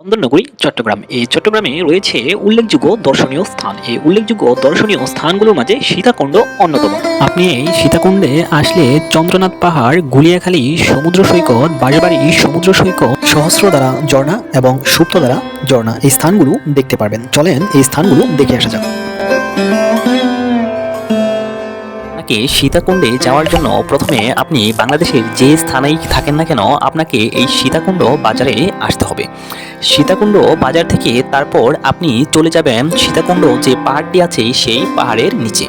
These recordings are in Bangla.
চন্দননগরী, চট্টগ্রাম। এই চট্টগ্রামে রয়েছে উল্লেখযোগ্য দর্শনীয় স্থান। এই উল্লেখযোগ্য দর্শনীয় স্থানগুলোর মাঝে সীতাকুণ্ড অন্যতম। আপনি এই সীতাকুণ্ডে আসলে চন্দ্রনাথ পাহাড়, গুলিয়াখালী, সমুদ্র সৈকত বাড়ি সমুদ্র সৈকত, সহস্রধারা ঝর্ণা এবং সুপ্তধারা ঝর্ণা এই স্থানগুলো দেখতে পারবেন। চলেন এই স্থানগুলো দেখে আসা যাক। আপনাকে সীতাকুণ্ডে যাওয়ার জন্য প্রথমে আপনি বাংলাদেশের যে স্থানেই থাকেন না কেন, আপনাকে এই সীতাকুণ্ড বাজারে আসতে হবে। সীতাকুণ্ড বাজার থেকে তারপর আপনি চলে যাবেন সীতাকুণ্ড যে পাহাড়টি আছে, সেই পাহাড়ের নিচে।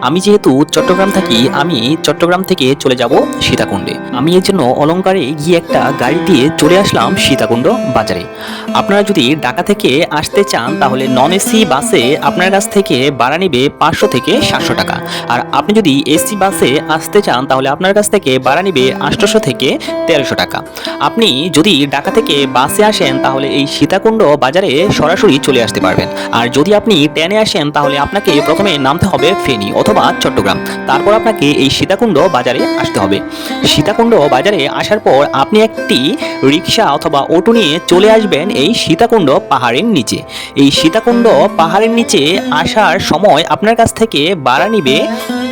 আমি যেহেতু চট্টগ্রাম থাকি, আমি চট্টগ্রাম থেকে চলে যাব সীতাকুণ্ডে। আমি এর জন্য অলঙ্কারে গিয়ে একটা গাড়ি দিয়ে চলে আসলাম সীতাকুণ্ড বাজারে। আপনারা যদি ঢাকা থেকে আসতে চান, তাহলে নন এসি বাসে আপনার কাছ থেকে ভাড়া নেবে পাঁচশো থেকে সাতশো টাকা। আর আপনি যদি এসি বাসে আসতে চান, তাহলে আপনার কাছ থেকে ভাড়া নেবে আটশোশো থেকে তেরোশো টাকা। আপনি যদি ঢাকা থেকে বাসে আসেন, তাহলে এই সীতাকুণ্ড বাজারে সরাসরি চলে আসতে পারবেন। আর যদি আপনি ট্রেনে আসেন, তাহলে আপনাকে প্রথমে নামতে হবে ফেনী অথবা চট্টগ্রাম। তারপর আপনাকে এই সীতাকুণ্ড বাজারে আসতে হবে। সীতাকুণ্ড বাজারে আসার পর আপনি একটি রিক্সা অথবা অটো নিয়ে চলে আসবেন এই সীতাকুণ্ড পাহাড়ের নিচে। এই সীতাকুণ্ড পাহাড়ের নিচে আসার সময় আপনার কাছ থেকে বাড়া নিবে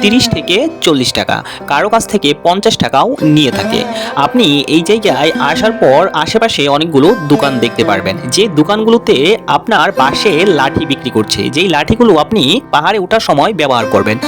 তিরিশ থেকে চল্লিশ টাকা, কারও কাছ থেকে পঞ্চাশ টাকাও নিয়ে থাকে। আপনি এই জায়গায় আসার পর আশেপাশে অনেকগুলো দোকান দেখতে পারবেন। যে দোকানগুলোতে আপনার পাশে লাঠি বিক্রি করছে, যেই লাঠিগুলো আপনি পাহাড়ে ওঠার সময় ব্যবহার করবেন।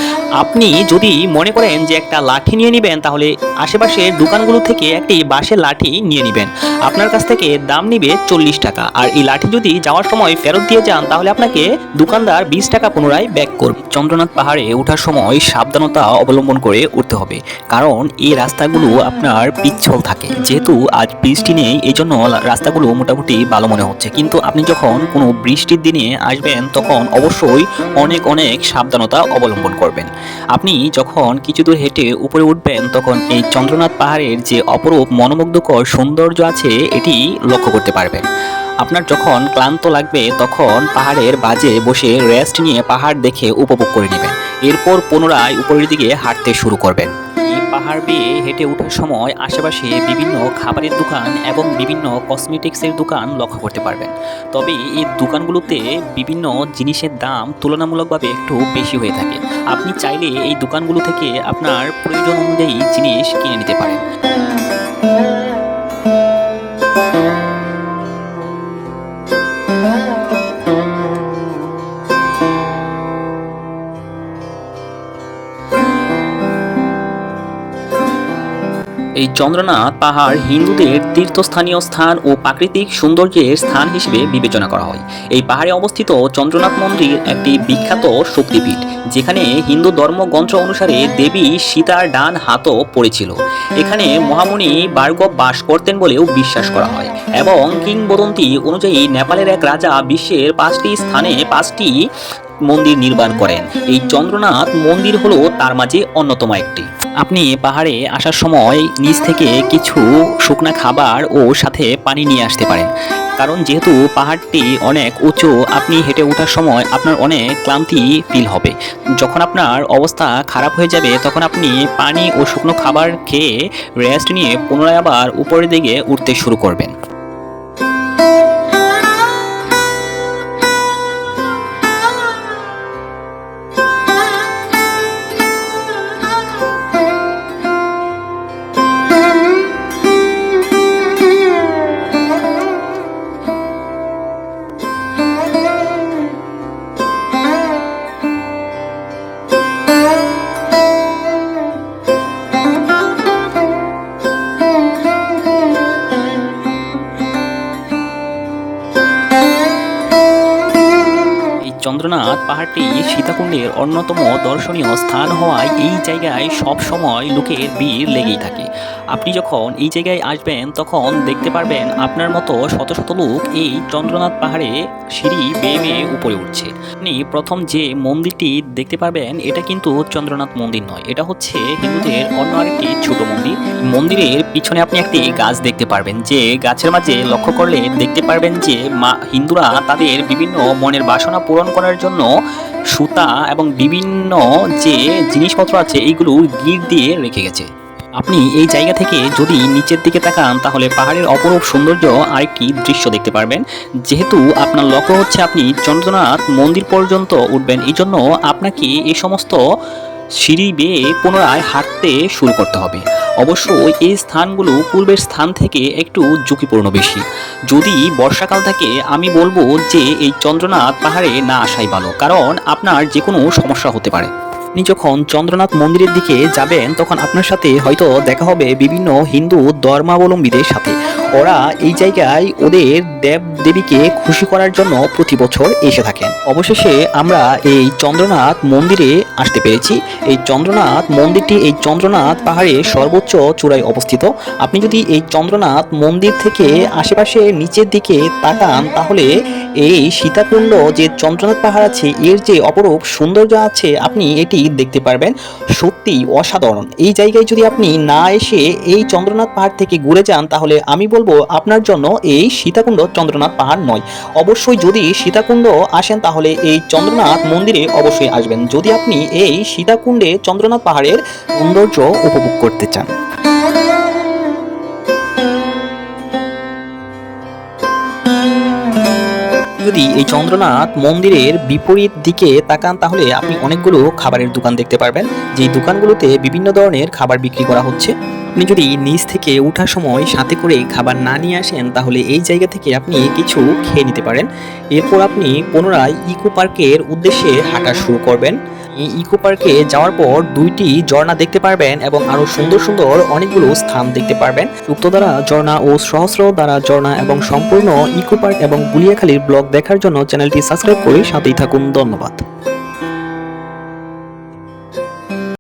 আপনি যদি মনে করেন যে একটা লাঠি নিয়ে নেবেন, তাহলে আশেপাশের দোকানগুলো থেকে একটি বাঁশের লাঠি নিয়ে নেবেন। আপনার কাছ থেকে দাম নিবে চল্লিশ টাকা। আর এই লাঠি যদি যাওয়ার সময় ফেরত দিয়ে যান, তাহলে আপনাকে দোকানদার বিশ টাকা পুনরায় ব্যাক করবে। চন্দ্রনাথ পাহাড়ে ওঠার সময় সাবধানতা অবলম্বন করে উঠতে হবে, কারণ এই রাস্তাগুলো আপনার পিচ্ছল থাকে। যেহেতু আজ বৃষ্টি নেই এই জন্য রাস্তাগুলো মোটামুটি ভালো মনে হচ্ছে। কিন্তু আপনি যখন কোনো বৃষ্টির দিনে আসবেন, তখন অবশ্যই অনেক অনেক সাবধানতা অবলম্বন করবেন। আপনি যখন কিছু দূর হেঁটে উপরে উঠবেন, তখন এই চন্দ্রনাথ পাহাড়ের যে অপরূপ মনোমুগ্ধকর সৌন্দর্য আছে, এটি লক্ষ্য করতে পারবেন। আপনার যখন ক্লান্ত লাগবে, তখন পাহাড়ের বাজে বসে রেস্ট নিয়ে পাহাড় দেখে উপভোগ করে নেবেন। এরপর পুনরায় উপরের দিকে হাঁটতে শুরু করবেন। পাহাড় বেয়ে হেঁটে ওঠার সময় আশেপাশে বিভিন্ন খাবারের দোকান এবং বিভিন্ন কসমেটিক্সের দোকান লক্ষ্য করতে পারবেন। তবে এই দোকানগুলোতে বিভিন্ন জিনিসের দাম তুলনামূলকভাবে একটু বেশি হয়ে থাকে। আপনি চাইলে এই দোকানগুলো থেকে আপনার প্রয়োজন অনুযায়ী জিনিস কিনে নিতে পারেন। এই চন্দ্রনাথ পাহাড় হিন্দুদের তীর্থস্থানীয় স্থান ও প্রাকৃতিক সৌন্দর্যের স্থান হিসেবে বিবেচনা করা হয়। এই পাহাড়ে অবস্থিত চন্দ্রনাথ মন্দির একটি বিখ্যাত শক্তিপীঠ, যেখানে হিন্দু ধর্মগ্রন্থ অনুসারে দেবী সীতার ডান হাতও পড়েছিল। এখানে মহামুনি বার্গব বাস করতেন বলেও বিশ্বাস করা হয় এবং কিংবদন্তি অনুযায়ী নেপালের এক রাজা বিশ্বের পাঁচটি স্থানে পাঁচটি মন্দির নির্মাণ করেন। এই চন্দ্রনাথ মন্দির হলো তার মাঝে অন্যতম একটি। আপনি পাহাড়ে আসার সময় নিচ থেকে কিছু শুকনা খাবার ও সাথে পানি নিয়ে আসতে পারেন। কারণ যেহেতু পাহাড়টি অনেক উঁচু, আপনি হেঁটে ওঠার সময় আপনার অনেক ক্লান্তি ফিল হবে। যখন আপনার অবস্থা খারাপ হয়ে যাবে, তখন আপনি পানি ও শুকনো খাবার খেয়ে রেস্ট নিয়ে পুনরায় আবার উপরের দিকে উঠতে শুরু করবেন। চন্দ্রনাথ পাহাড়টি সীতাকুণ্ডের অন্যতম দর্শনীয় স্থান হওয়ায় এই জায়গায় সব সময় লোকের ভিড় লেগেই থাকে। আপনি যখন এই জায়গায় আসবেন, তখন দেখতে পারবেন আপনার মতো শত শত লোক এই চন্দ্রনাথ পাহাড়ে সিঁড়ি বেয়ে বেয়ে উপরে উঠছে। আপনি প্রথম যে মন্দিরটি দেখতে পারবেন, এটা কিন্তু চন্দ্রনাথ মন্দির নয়। এটা হচ্ছে হিন্দুদের অন্য আরেকটি ছোট মন্দির। মন্দিরের পিছনে আপনি একটি গাছ দেখতে পারবেন, যে গাছের মাঝে লক্ষ্য করলে দেখতে পারবেন যে মা, হিন্দুরা তাদের বিভিন্ন মনের বাসনা পূরণ করার জন্য সুতা এবং বিভিন্ন যে জিনিসপত্র আছে, এইগুলো গিট দিয়ে রেখে গেছে। আপনি এই জায়গা থেকে যদি নিচের দিকে তাকান, তাহলে পাহাড়ের অপরূপ সৌন্দর্য আরেকটি দৃশ্য দেখতে পারবেন। যেহেতু আপনার লক্ষ্য হচ্ছে আপনি চন্দ্রনাথ মন্দির পর্যন্ত উঠবেন এই জন্য আপনাকে এই সমস্ত সিঁড়ি বেয়ে পুনরায় হাঁটতে শুরু করতে হবে। অবশ্য এই স্থানগুলো পূর্বের স্থান থেকে একটু ঝুঁকিপূর্ণ বেশি। যদি বর্ষাকাল থাকে, আমি বলব যে এই চন্দ্রনাথ পাহাড়ে না আসাই ভালো, কারণ আপনার যে কোনো সমস্যা হতে পারে। আপনি যখন চন্দ্রনাথ মন্দিরের দিকে যাবেন, তখন আপনার সাথে হয়তো দেখা হবে বিভিন্ন হিন্দু ধর্মাবলম্বীদের সাথে। ওরা এই জায়গায় ওদের দেব দেবীকে খুশি করার জন্য প্রতি বছর এসে থাকেন। অবশেষে আমরা এই চন্দ্রনাথ মন্দিরে আসতে পেরেছি। এই চন্দ্রনাথ মন্দিরটি এই চন্দ্রনাথ পাহাড়ে সর্বোচ্চ চূড়ায় অবস্থিত। আপনি যদি এই চন্দ্রনাথ মন্দির থেকে আশেপাশে নিচের দিকে তাকান, তাহলে এই সীতাকুণ্ড যে চন্দ্রনাথ পাহাড় আছে, এর যে অপরূপ সৌন্দর্য আছে, আপনি এটি দেখতে পারবেন। সত্যি অসাধারণ। এই জায়গায় যদি আপনি না এসে এই চন্দ্রনাথ পাহাড় থেকে ঘুরে যান, তাহলে আমি বলব, আপনার জন্য এই সীতাকুণ্ড চন্দ্রনাথ পাহাড় নয়। অবশ্যই যদি সীতাকুণ্ড আসেন, তাহলে এই চন্দ্রনাথ মন্দিরে অবশ্যই আসবেন। যদি আপনি এই সীতাকুণ্ডে চন্দ্রনাথ পাহাড়ের সৌন্দর্য উপভোগ করতে চান। যদি এই চন্দ্রনাথ মন্দিরের বিপরীত দিকে তাকান, তাহলে আপনি অনেকগুলো খাবারের দোকান দেখতে পারবেন। যেই দোকানগুলোতে বিভিন্ন ধরনের খাবার বিক্রি করা হচ্ছে। আপনি যদি নিচ থেকে ওঠার সময় সাথে করে খাবার না নিয়ে আসেন, তাহলে এই জায়গা থেকে আপনি কিছু খেয়ে নিতে পারেন। এরপর আপনি পুনরায় ইকো পার্কের উদ্দেশ্যে হাঁটা শুরু করবেন। ইকো পার্কে যাওয়ার পর দুইটি ঝর্ণা দেখতে পারবেন এবং আরও সুন্দর সুন্দর অনেকগুলো স্থান দেখতে পারবেন। দ্বারা ঝর্ণা ও সহস্র দ্বারা ঝর্ণা এবং সম্পূর্ণ ইকো পার্ক এবং গুলিয়াখালীর ব্লগ দেখার জন্য চ্যানেলটি সাবস্ক্রাইব করে সাথেই থাকুন। ধন্যবাদ।